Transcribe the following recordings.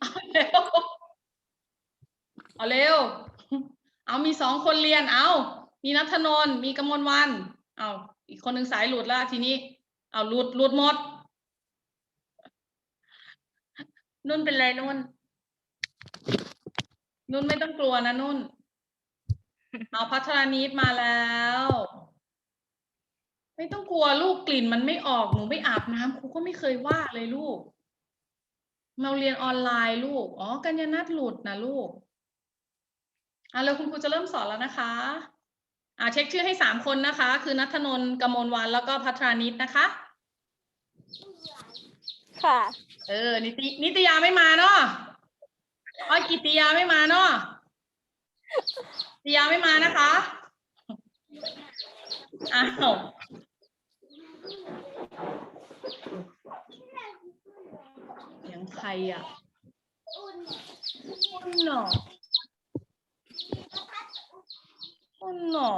เอาเร็ว เอาเร็ว เอามีสองคนเรียน เอา มีนัทนน มีกมลวัน เอาอีกคนหนึ่งสายหลุดแล้วทีนี้ เอาหลุดหลุดหมด นุ่นเป็นไรนุ่น นุ่นไม่ต้องกลัวนะนุ่น เอาพัทรานิดมาแล้ว ไม่ต้องกลัวลูกกลิ่นมันไม่ออก หนูไม่อาบน้ำครูก็ไม่เคยว่าเลยลูก เราเรียนออนไลน์ลูก อ๋อ กัญญานัทหลุดนะลูก อะแล้วคุณครูจะเริ่มสอนแล้วนะคะ อ่าเช็คชื่อให้สามคนนะคะ คือนัทนนท์กมลวันแล้วก็พัทรานิดนะคะ ค่ะ เออ นิตินิตยาไม่มาเนาะอ้อยกิติยาไม่มาเนาะนิตยาไม่มานะคะ อ้าวเสีย งใครอะอุ่นหนออุ่นหนอ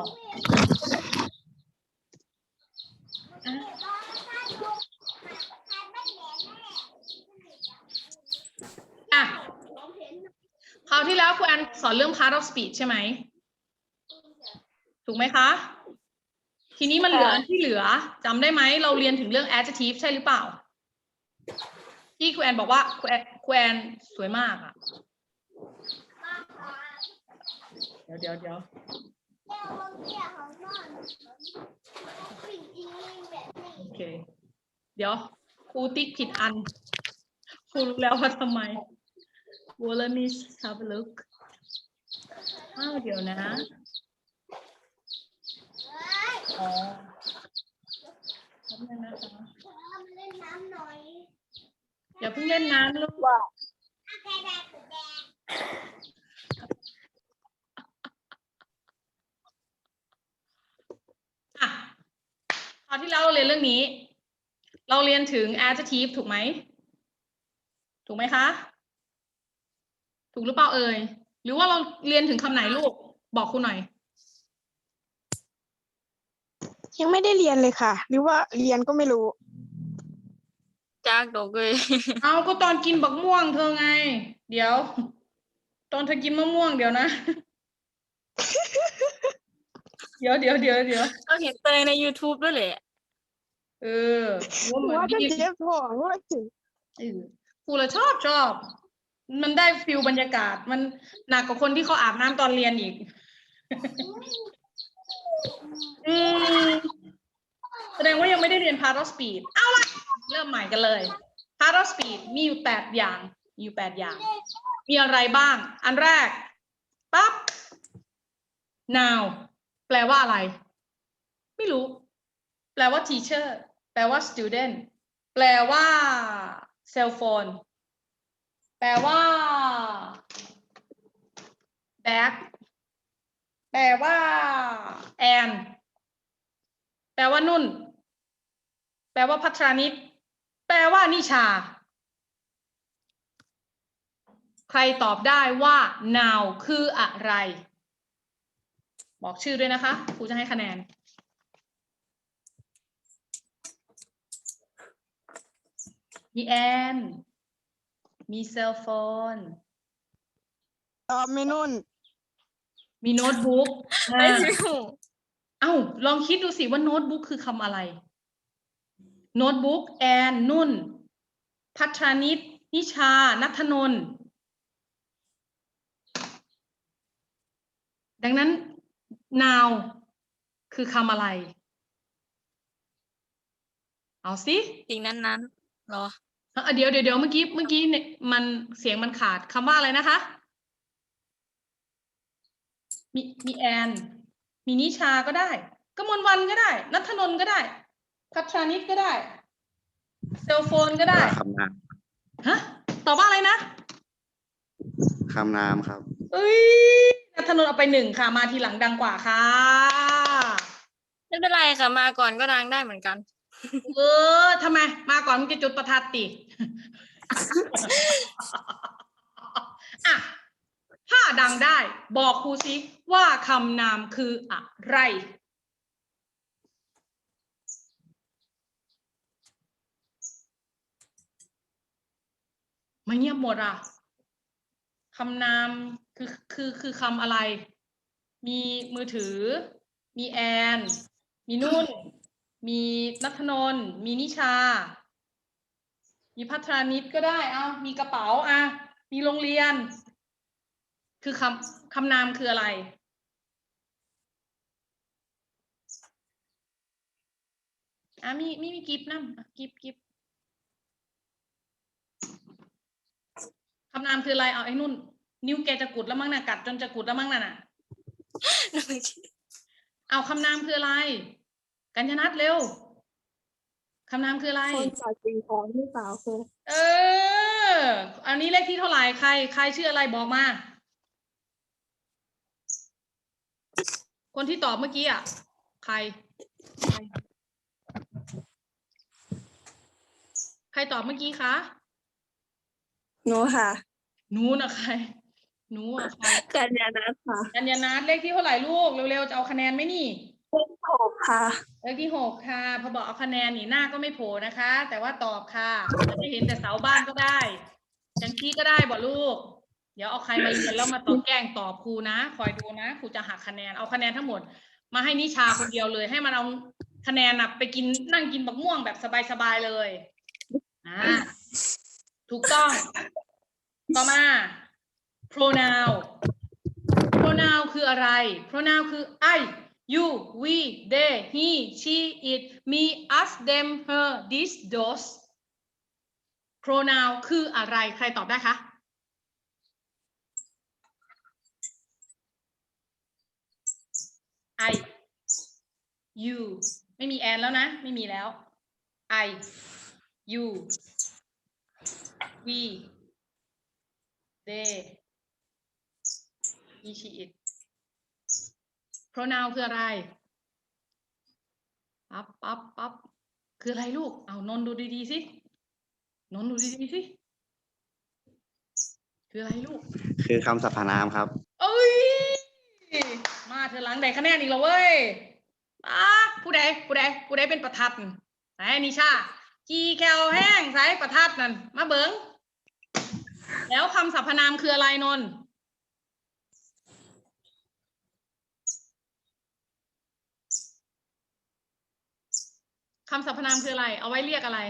อะอะคราวที่แล้วครูแอนสอนเรื่อง part of speech ใช่ไหม ถูกไหมคะ ทีนี้มันเหลือที่เหลือจำได้ไหม เราเรียนถึงเรื่อง adjective ใช่หรือเปล่า ที่ครูแอนบอกว่าครูแอนครูแอนสวยมากอะ เดี๋ยวเดี๋ยวเดี๋ยวโอเค เดี๋ยวครูติ๊กผิดอันครูรู้แล้วว่าทำไม Well let me have a look อ้าวเดี๋ยวนะ อ๋อแป๊บนึงนะคะอย อย่าเพิ่งเล่นน้ำลูกว่าอะคราวที่เราเรียนเรื่องนี้ เราเรียนถึง adjective ถูกไหม ถูกไหมคะ ถูกหรือเปล่าเอ่ย หรือว่าเราเรียนถึงคำไหนลูก บอกครูหน่อย ยังไม่ได้เรียนเลยค่ะ หรือว่าเรียนก็ไม่รู้ จากดอกเลยเอาก็ตอนกินบักม่วงเธอไง เดี๋ยว ตอนเธอกินมะม่วงเดี๋ยวนะ เดี๋ยวเดี๋ยวเดี๋ยวเดี๋ยวเราเห็นเตยใน YouTube ด้วยแหละเออว่าเหมือนว่าจะพี่เจ็บท้องว่าสิเออครูละชอบชอบ มันได้ฟิลบรรยากาศ มันหนักกว่าคนที่เขาอาบน้ำตอนเรียนอีก อืมแสดงว่ายังไม่ได้เรียน part of speed เอาละ เริ่มใหม่กันเลย part of speed มีอยู่แปดอย่าง มีอยู่แปดอย่าง มีอะไรบ้าง อันแรก ปั๊บ now แปลว่าอะไร ไม่รู้ แปลว่า teacher แปลว่า student แปลว่า cell phone แปลว่า bag แปลว่าแอนแปลว่านุ่น แปลว่าพัทรานิด แปลว่านิชา ใครตอบได้ว่า now คืออะไร บอกชื่อด้วยนะคะครูจะให้คะแนน มีแอน มีเซลโฟนตอบไม่นุ่น มีโน้ตบุ๊กไม่อ่ารู้เอ้าลองคิดดูสิว่าโน้ตบุ๊กคือคำอะไร โน้ตบุ๊กแอนนุ่น พัทรานิตนิชา นัทนนท์ดังนั้น now คือคำอะไร เอาสิสิ่งนั้นๆเหรอเอ่อเดี๋ยวเดี๋ยวเดี๋ยวเมื่อกี้เมื่อกี้เนี่ยมันเสียงมันขาดคำว่าอะไรนะคะ มีมีแอน มีนิชาก็ได้กมลวันก็ได้ นัทนนท์ก็ได้ พัทรานิตก็ได้ เซลโฟนก็ได้ คำนามฮะ ตอบว่าอะไรนะ คำนามครับ เอ้ยนัทนนท์เอาไปหนึ่งค่ะ มาทีหลังดังกว่าค่ะ ไม่เป็นไรค่ะ มาก่อนก็ดังได้เหมือนกัน เออทำไม มาก่อนมึงจะจุดประทัดติอะถ้าดังได้ บอกครูซิว่าคำนามคืออะไร ไม่เงียบหมดอะคำนามคือคือคือคำอะไร มีมือถือ มีแอน มีนุ่น มีนัทนน มีนิชา มีพัทรานิดก็ได้เอามีกระเป๋าอะมีโรงเรียน คือคำคำนามคืออะไรอะมีมีมีกิฟน้ำอะกิฟกิฟ คำนามคืออะไรเอาไอ้นุ่น นิ้วแกจะกุดแล้วมั้งน่ะกัดจนจะกุดแล้วมั้งน่ะน่ะเอาคำนามคืออะไร กัญญนัทเร็วคำนามคืออะไร คนใส่สิ่งของหรือเปล่าครูเออ อันนี้เลขที่เท่าไหร่ใคร ใครชื่ออะไรบอกมา คนที่ตอบเมื่อกี้อะ ใคร ใครใครตอบเมื่อกี้คะ หนูค่ะหนูนะใครหนูอะใครกัญญาณัฐค่ะกัญญานัทเลขที่เท่าไหร่ลูกเร็วๆจะเอาคะแนนไหมนี่ เลขหกค่ะเลขที่หกค่ะ พอบอกเอาคะแนนนี่หน้าก็ไม่โผล่นะคะ แต่ว่าตอบค่ะจะได้เห็นแต่เสาบ้านก็ได้จังกี้ก็ได้บอกลูก เดี๋ยวเอาใครมาเรียนแล้วมาตอบแกล้งตอบครูนะ คอยดูนะครูจะหักคะแนนเอาคะแนนทั้งหมด มาให้นิชาคนเดียวเลย ให้มันเอาคะแนนน่ะไปกินนั่งกินบักม่วงแบบสบายๆเลยอ่า ถูกต้อง ต่อมา pronoun pronoun คืออะไร pronoun คือ I you we they he she it me us them her this those pronoun คืออะไร ใครตอบได้คะ I you ไม่มีแอนแล้วนะ ไม่มีแล้ว I you we they he she it pronoun คืออะไรปั๊บปั๊บปั๊บคืออะไรลูก เอานนท์ดูดีๆสิ นนท์ดูดีๆสิ คืออะไรลูก คือคำสรรพนามครับ เอ้ย มาเธอหลังได้คะแนนอีกแล้วเว้ยอะผู้ใด ผู้ใด ผู้ใดเป็นประทัดไหนนิชา กีแคลแห้งใส่ประทัดนั่น มาเบิง แล้วคำสรรพนามคืออะไรนนท์คำสรรพนามคืออะไร เอาไว้เรียกอะไร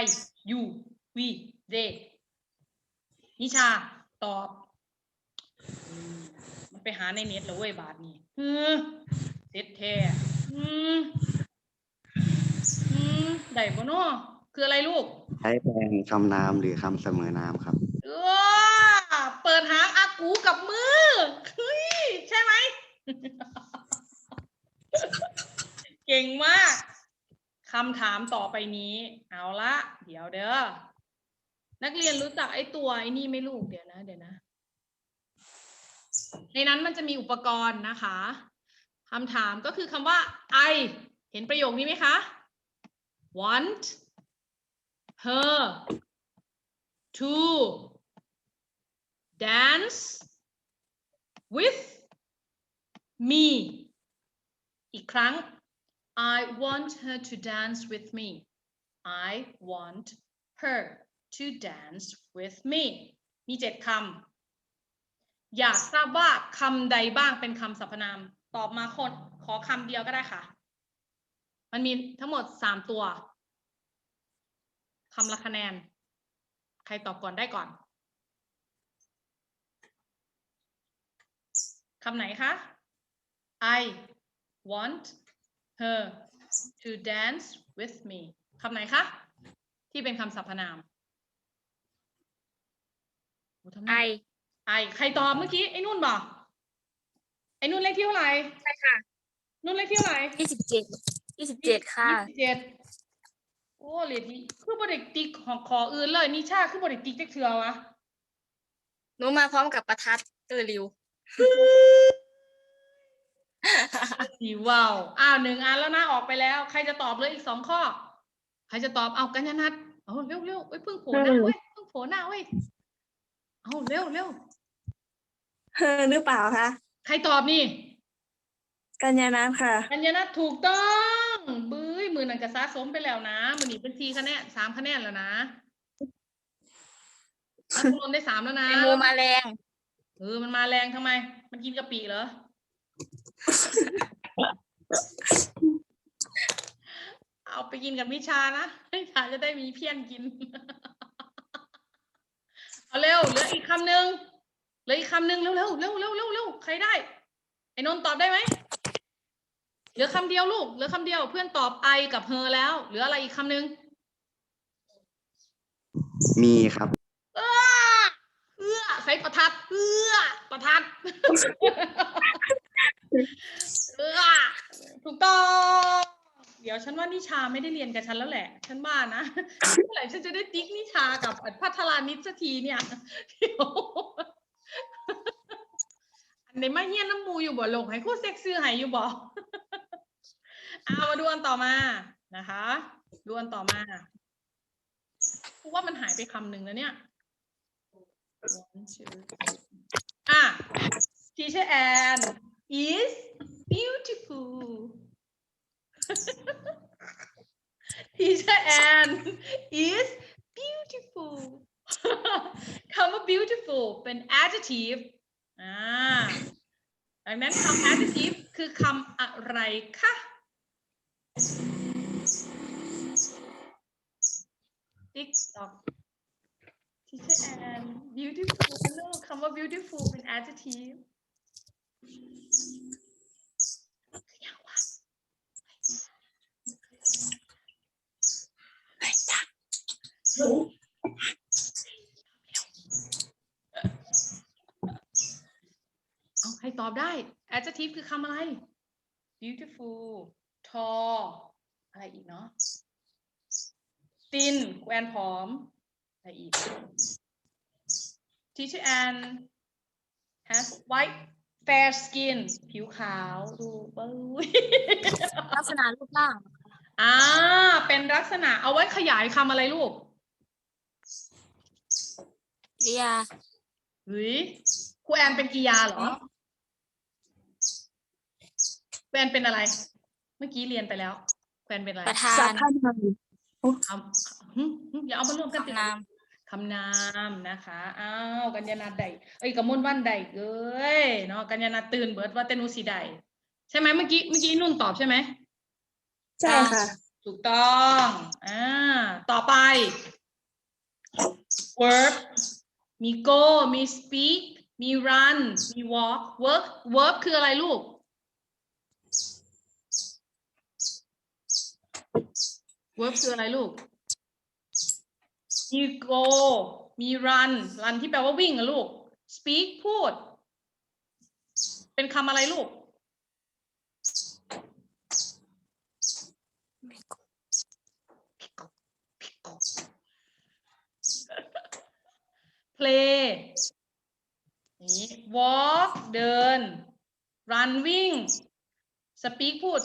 I you we they นิชา ตอบ มันไปหาในเน็ตแล้วเว้ยบาทนี้เออเซ็ตแท้อืมอืมได้บ่เนาะ คืออะไรลูก ใช้แทนคำนามหรือคำเสมอนามครับเออเปิดหางอากูกับมือเฮ้ยใช่ไหม เก่งมากคำถามต่อไปนี้ เอาละเดี๋ยวเด้อนักเรียนรู้จักไอ้ตัวไอ้นี่ไหม่ลูกเดี๋ยวนะ เดี๋ยวนะ ในนั้นมันจะมีอุปกรณ์นะคะคำถามก็คือคำว่า I เห็นประโยคนี้ไหมคะ want her to dance with me อีกครั้ง I want her to dance with me I want her to dance with me มีเจ็ดคำ อยากทราบว่าคำใดบ้างเป็นคำสรรพนาม ตอบมาคนขอคำเดียวก็ได้ค่ะ มันมีทั้งหมดสามตัว คำละคะแนน ใครตอบก่อนได้ก่อนคำไหนคะ I want her to dance with me คำไหนคะ ที่เป็นคำสรรพนามโอ้ทำไมไอไอใครตอบเมื่อกี้ ไอ้นุ่นบอกไอ้นุ่นเลขที่เท่าไหร่ ใช่ค่ะ นุ่นเลขที่เท่าไหร่ยี่สิบเจ็ดยี่สิบเจ็ดค่ะยี่สิบเจ็ดโอ้เลขที่คือบริติกของขออื่นเลยนิชาคือบริติกจักเทือวะหนูมาพร้อมกับประทัดเออริวสีว้าวอ้าวหนึ่งอันแล้วนะออกไปแล้ว ใครจะตอบเลยอีกสองข้อ ใครจะตอบเอากัญญานัทเอาเร็วเร็วเอ้ยเพิ่งโผล่หน้าเว้ยเพิ่งโผล่หน้าเว้ยเอาเร็วเร็วเฮอหรือเปล่าคะใครตอบนี่ กัญญาณัฐค่ะ กัญญานัทถูกต้องบื้ย มือนันกระซะสมไปแล้วนะมือหนีเป็นทีคะแนนสามคะแนนแล้วนะอะคุณนนท์ได้สามแล้วนะแตงโมมาแรงเออมันมาแรงทำไม มันกินกะปิเหรอ เอาไปกินกับวิชานะวิชาจะได้มีเพี้ยนกิน เอาเร็วเหลืออีกคำหนึ่งเหลืออีกคำหนึ่งเร็วเร็วเร็วเร็วเร็วเร็วใครได้ ไอ้นนท์ตอบได้ไหม เหลือคำเดียวลูก เหลือคำเดียว เพื่อนตอบไอกับเฮอแล้ว เหลืออะไรอีกคำหนึ่งมีครับเอื้อเอื้อใช้ประทัดเอื้อประทัดเอื้อถูกต้อง เดี๋ยวฉันว่านิชาไม่ได้เรียนกับฉันแล้วแหละ ฉันว่านะเมื่อไหร่ฉันจะได้ติ๊กนิชากับพัทรานิดสักทีเนี่ยเดี๋ยวอันไหนมาเฮียนน้ำมูอยู่บ่ลงให้คู่เซ็กซ์ซื้อให้อยู่บ่ เอามาดูอันต่อมานะคะดูอันต่อมาเพราะว่ามันหายไปคำหนึ่งแล้วเนี่ย One, two, อะ Teacher Anne is beautiful Teacher Anne is beautiful คำว่า beautiful เป็น adjective อ่าดังนั้นคำ adjective คือคำอะไรคะ TikTok Teacher Anne beautiful ลูกคำว่า beautiful เป็น adjective คืออย่างวะเอาใครตอบได้ adjective คือคำอะไร beautiful tall อะไรอีกเนาะ thin แกวนผอม อะไรอีก teacher Anne has white fair skin ผิวขาวดูเบ้ยลักษณะรูปร่างอ่า เป็นลักษณะเอาไว้ขยายคำอะไรลูกกริยาเฮ้ยครูแอนเป็นกิยาเหรอครูแอนเป็นอะไร เมื่อกี้เรียนไปแล้วครูแอนเป็นอะไรประธาสัพนพนามเอาหึหึอย่าเอามารวมกันติคำนาม คำนามนะคะอ้าวกัญญาณาใดเอ้ยกระมวลวันใดเอ้ยเนาะกัญญาณาตื่นเบิดว่าเตนูสีใดใช่ไหมเมื่อกี้เมื่อกี้นุ่นตอบใช่ไหมใช่ค่ะ ถูกต้องอ่าต่อไป verb มี go มี speak มี run มี walk work verb คืออะไรลูก verb คืออะไรลูก มี go มี run run ที่แปลว่าวิ่งอะลูก speak พูด เป็นคำอะไรลูก play นี่ walk เดิน run วิ่ง speak พูด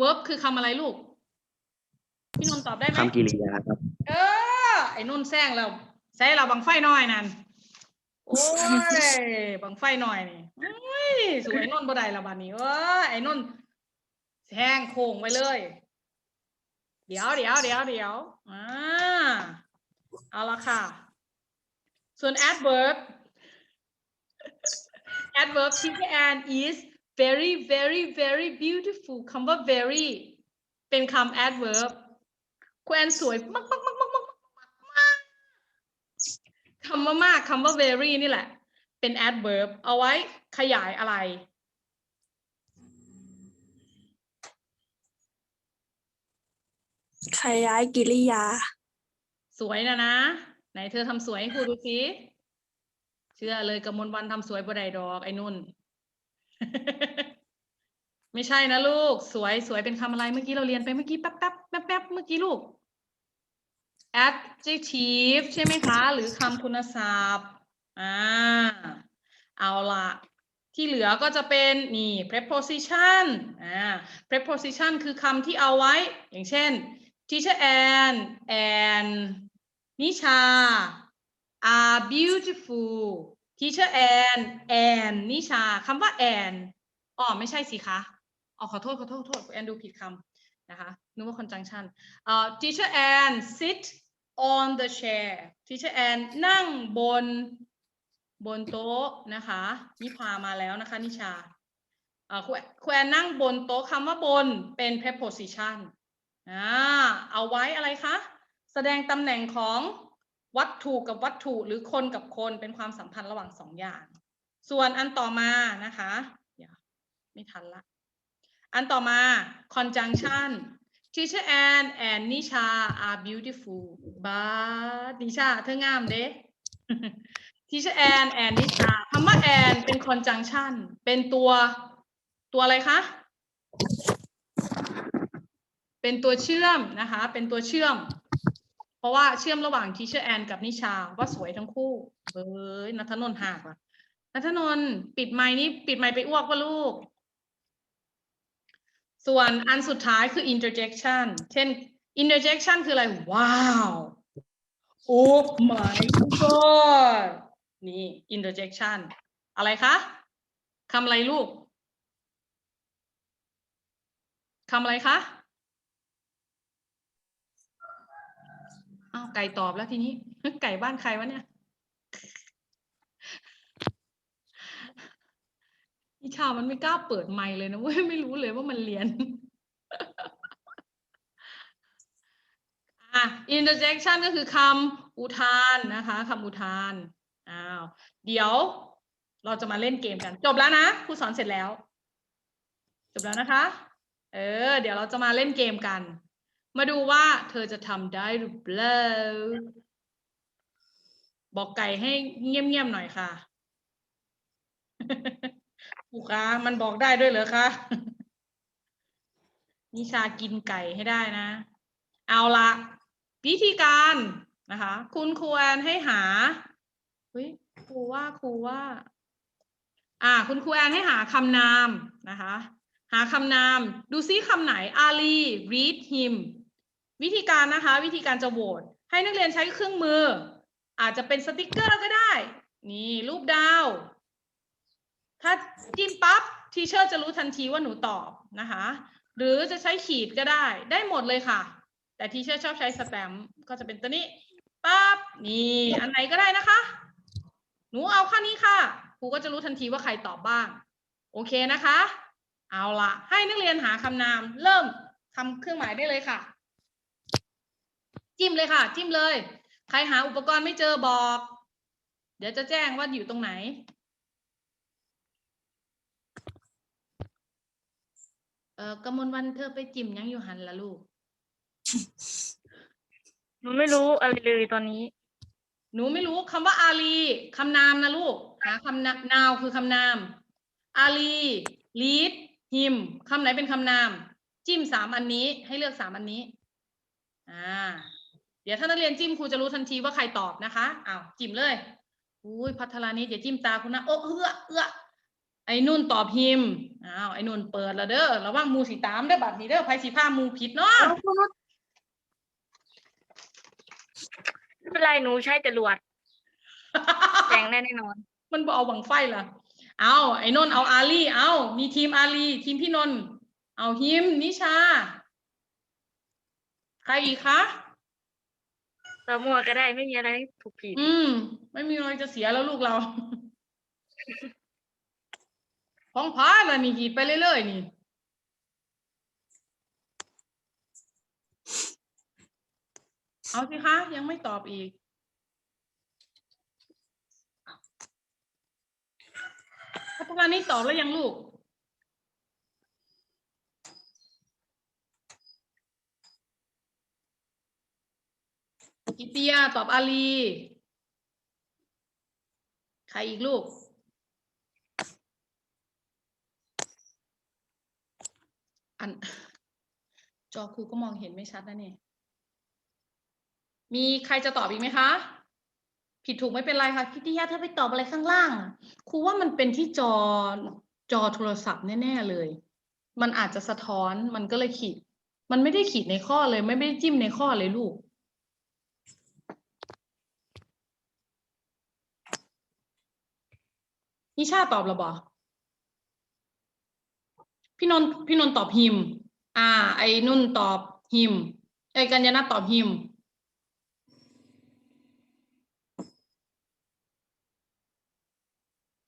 verb คือคำอะไรลูก พี่นนท์ตอบได้ไหมคำกริยาครับ เออ ไอ้นุ่นแซงเราใส่เราบังไฟหน่อยนั่นโอ้ยบังไฟหน่อยนี่เฮ้ยสวยนุ่นบ่ได้ละบัดนี้เอ้ยไอ้นุ่นแซงโค้งไว้เลย เดี๋ยวเดี๋ยวเดี๋ยวเดี๋ยวอ่าเอาละค่ะ ส่วน adverb adverb ที่แอน is very very very beautiful คำว่า very เป็นคำ adverb คุณ แอนสวยมากมากมากมากมากมากมากคำว่ามากคำว่า very นี่แหละ เป็น adverb เอาไว้ขยายอะไร ขยายกิริยา สวยนะนะ ไหนเธอทำสวยให้ครูดูสิเชื่อเลยกระมวลวันทำสวยบ่ได้ดอกไอ้นุ่น ไม่ใช่นะลูก สวยสวยเป็นคำอะไรเมื่อกี้เราเรียนไปเมื่อกี้แป๊บแป๊บแป๊บแป๊บเมื่อกี้ลูก adjective ใช่ไหมคะ หรือคำคุณศัพท์อ่าเอาละที่เหลือก็จะเป็นนี่ preposition อ่า preposition คือคำที่เอาไว้ อย่างเช่น teacher Anne and นิชา are beautiful teacher Anne and นิชาคำว่า and อ๋อไม่ใช่สิคะอ๋อขอโทษขอโทษขอโทษแอนดูผิดคำ นะคะนึกว่า conjunction เอ่อ teacher Ann sit on the chair teacher Ann นั่งบนบนโต๊ะนะคะนิพามาแล้วนะคะนิชาเอ่าครูครูแอนนั่งบนโต๊ะคำว่าบนเป็น preposition อ่าเอาไว้อะไรคะแสดงตำแหน่งของวัตถุกับวัตถุหรือคนกับคนเป็นความสัมพันธ์ระหว่างสองอย่าง ส่วนอันต่อมานะคะ เดี๋ยวไม่ทันละ อันต่อมา conjunction teacher Ann and Nisha are beautiful but นิชาเธองามเด้ teacher Ann and Nisha คำว่า and เป็น conjunction เป็นตัวตัวอะไรคะ เป็นตัวเชื่อมนะคะ เป็นตัวเชื่อม เพราะว่าเชื่อมระหว่าง teacher Ann กับนิชาว่าสวยทั้งคู่เอ้ยนัทนนท์หากว่ะนัทนนท์ปิดไมค์นี้ปิดไมค์ไปอ้วกวะลูก ส่วนอันสุดท้ายคือ interjection เช่น interjection คืออะไร ว้าว oh my god นี่ interjection อะไรคะคำอะไรลูกคำอะไรคะอ้าวไก่ตอบแล้วทีนี้ ไก่บ้านใครวะเนี่ย อีชามันไม่กล้าเปิดไมค์เลยนะเว้ยไม่รู้เลยว่ามันเรียน อะ interjection ก็คือคำอุทานนะคะคำอุทาน อ้าว เดี๋ยวเราจะมาเล่นเกมกัน จบแล้วนะครูสอนเสร็จแล้ว จบแล้วนะคะ เออ เดี๋ยวเราจะมาเล่นเกมกัน มาดูว่าเธอจะทำได้หรือเปล่าบอกไก่ให้เงียบๆหน่อยค่ะ ครูคะมันบอกได้ด้วยเหรอคะนิชากินไก่ให้ได้นะ เอาละวิธีการนะคะ คุณครูแอนให้หาเฮ้ยครูว่าครูว่า อ่า คุณครูแอนให้หาคำนามนะคะ หาคำนาม ดูซิคำไหน Ali read him วิธีการนะคะ วิธีการจะโหวตให้นักเรียนใช้เครื่องมือ อาจจะเป็นสติกเกอร์ก็ได้ นี่รูปดาว ถ้าจิ้มปั๊บทีเชอร์จะรู้ทันทีว่าหนูตอบนะคะ หรือจะใช้ขีดก็ได้ได้หมดเลยค่ะ แต่ทีเชอร์ชอบใช้สแตมป์ก็จะเป็นตัวนี้ปั๊บนี่อันไหนก็ได้นะคะ หนูเอาข้านี้ค่ะครูก็จะรู้ทันทีว่าใครตอบบ้าง โอเคนะคะ เอาละให้นักเรียนหาคำนาม เริ่มทำเครื่องหมายได้เลยค่ะ จิ้มเลยค่ะ จิ้มเลย ใครหาอุปกรณ์ไม่เจอบอก เดี๋ยวจะแจ้งว่าอยู่ตรงไหน ออกมลวันเธอไปจิ้มยังอยู่หันละลูก หนูไม่รู้อะไรเลยตอนนี้ หนูไม่รู้คำว่าอาลีคำนามนะลูกหาคำนานาวคือคำนาม อาลีลีดฮิมคำไหนเป็นคำนาม จิ้มสามอันนี้ให้เลือกสามอันนี้อ่าเดี๋ยวถ้านักเรียนจิ้มครูจะรู้ทันทีว่าใครตอบนะคะอ้าวจิ้มเลยอุ้ยพัทรานี้เดี๋ยวจิ้มตาคุณนะโอ้เอื้อเอื้อ ไอ้นุ่นตอบฮิมอ้าวไอ้นุ่นเปิดแล้วเด้อระวังหมูสีตามเด้อบัดนี้เด้อไผสีผ้าหมูผิดเนาะไม่เป็นไรหนูใช้จรวดแจงได้แน่นอน มันบอเอาบังไฟล่ะ เอาไอ้นนท์เอาอาลีเอามีทีมอาลีทีมพี่นนท์เอาฮิมนิชา ใครอีกคะเรามั่วก็ได้ไม่มีอะไรถูกผิด อืม ไม่มีอะไรจะเสียแล้วลูกเรา ของพาล่ะนี่หีดไปเรื่อยๆนี่เอาสิคะยังไม่ตอบอีก พัฒนานี่ตอบแล้วยังลูก กิติยาตอบอาลี ใครอีกลูก อัน จอครูก็มองเห็นไม่ชัดนะเนี่ยมีใครจะตอบอีกไหมคะ ผิดถูกไม่เป็นไรค่ะกิติยาถ้าไปตอบอะไรข้างล่างอะครูว่ามันเป็นที่จอจอโทรศัพท์แน่ๆเลย มันอาจจะสะท้อนมันก็เลยขีด มันไม่ได้ขีดในข้อเลย ไม่ได้จิ้มในข้อเลยลูกนิชาตอบแล้วบอ พี่นนท์พี่นนท์ตอบหิม อ่า ไอ้นุ่นตอบหิมไอ้กัญญาณตอบหิม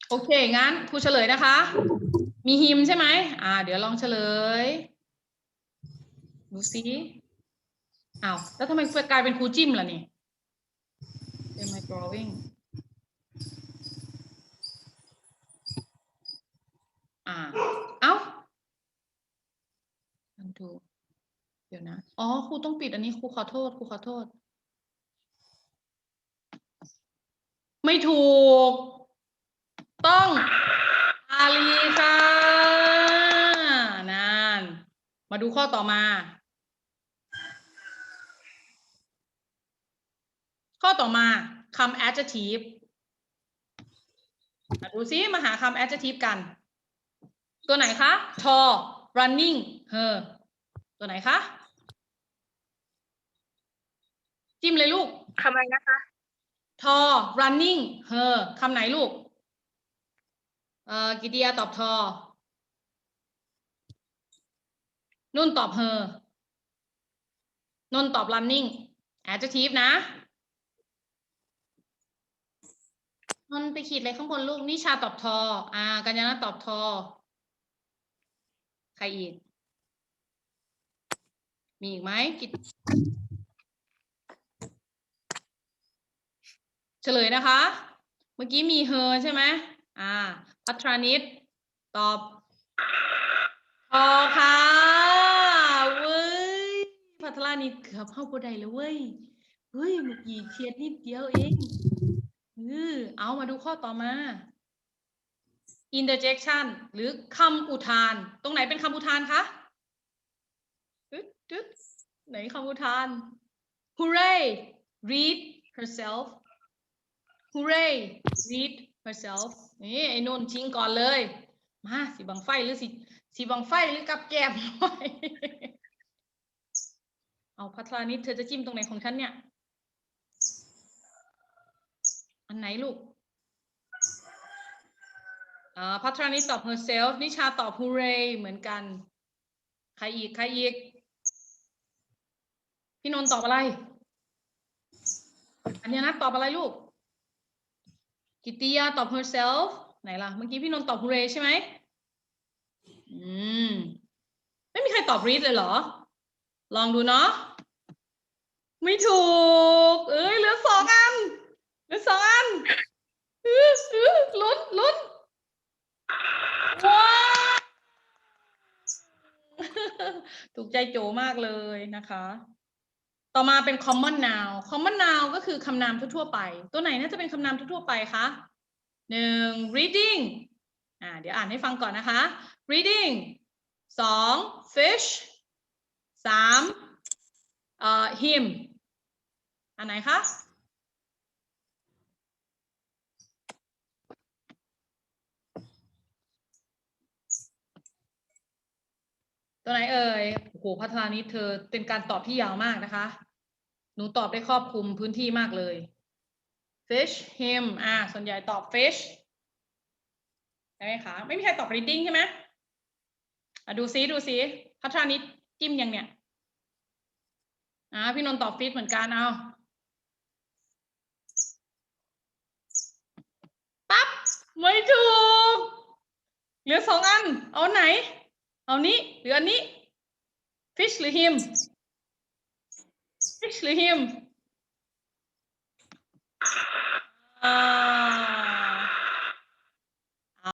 โอเค งั้นครูเฉลยนะคะ มีหิมใช่ไหม อ่า เดี๋ยวลองเฉลย ดูสิอ้าว แล้วทำไมกลายเป็นครูจิ้มล่ะนี่ Am I drawing? ดู เดี๋ยวนะ อ๋อ ครูต้องปิดอันนี้ครูขอโทษ ครูขอโทษ ไม่ถูก ต้อง อาลีค่ะนานมาดูข้อต่อมา ข้อต่อมาคำ adjective มาดูซิมาหาคำ adjective กัน ตัวไหนคะ tall running her ตัวไหนคะจิ้มเลยลูกคำอะไรนะคะทอ running her คำไหนลูก เอ่อกิติยาตอบทอ นุ่นตอบ her นนท์ตอบ running adjective นะนนท์ไปขีดอะไรข้างบนลูกนิชาตอบทอ อ่า กัญญาณตอบทอ ใครอีก มีอีกไหมกิจเฉลยนะคะ เมื่อกี้มี her ใช่ไหมอ่าพัทรานิดตอบพอค่ะเว้ยพัทรานิดเกือบเข้าบัไดแล้วเว้ยเฮ้ยเมื่อกี้เทียดนิดเดียวเองเออเอามาดูข้อต่อมา interjection หรือคำอุทาน ตรงไหนเป็นคำอุทานคะ ตึ๊ดไหนคำอุทาน hooray read herself hooray read herself นี่ไอ้นนท์ชิงก่อนเลย มาสีบังไฟหรือสีสีบังไฟหรือกับแก้มหน่อยเอาพัทรานิดเธอจะจิ้มตรงไหนของฉันเนี่ย อันไหนลูกอ่าพัทรานิดตอบ herself นิชาตอบ hooray เหมือนกัน ใครอีก ใครอีก พี่นนท์ตอบอะไร อัญญานัทตอบอะไรลูก กิติยาตอบ herself ไหนล่ะ เมื่อกี้พี่นนท์ตอบ hooray ใช่ไหมอืม ไม่มีใครตอบ read เลยเหรอ ลองดูเนาะ ไม่ถูก เอ้ยเหลือสองอัน เหลือสองอันอออื้อลุ้นลุ้นว้าวถูกใจโจมากเลยนะคะ ต่อมาเป็น common noun common noun ก็คือคำนามทั่วๆไป ตัวไหนน่าจะเป็นคำนามทั่วๆไปคะหนึ่ง reading อ่าเดี๋ยวอ่านให้ฟังก่อนนะคะ reading สอง fish สามเอ่อ him อันไหนคะตัวไหนเอ่ยโอ้โหพัฒนานี้เธอเป็นการตอบที่ยาวมากนะคะ หนูตอบได้ครอบคลุมพื้นที่มากเลย fish him อ่า ส่วนใหญ่ตอบ fish ใช่ไหมคะ ไม่มีใครตอบ reading ใช่ไหมอะดูซิดูซิพัฒนานิดจิ้มยังเนี่ย อ่า พี่นนท์ตอบ fish เหมือนกันเอาปั๊บ ไม่ถูก เหลือสองอัน เอาไหน เอานี้ หรืออันนี้ fish หรือ him Especially him. Ah.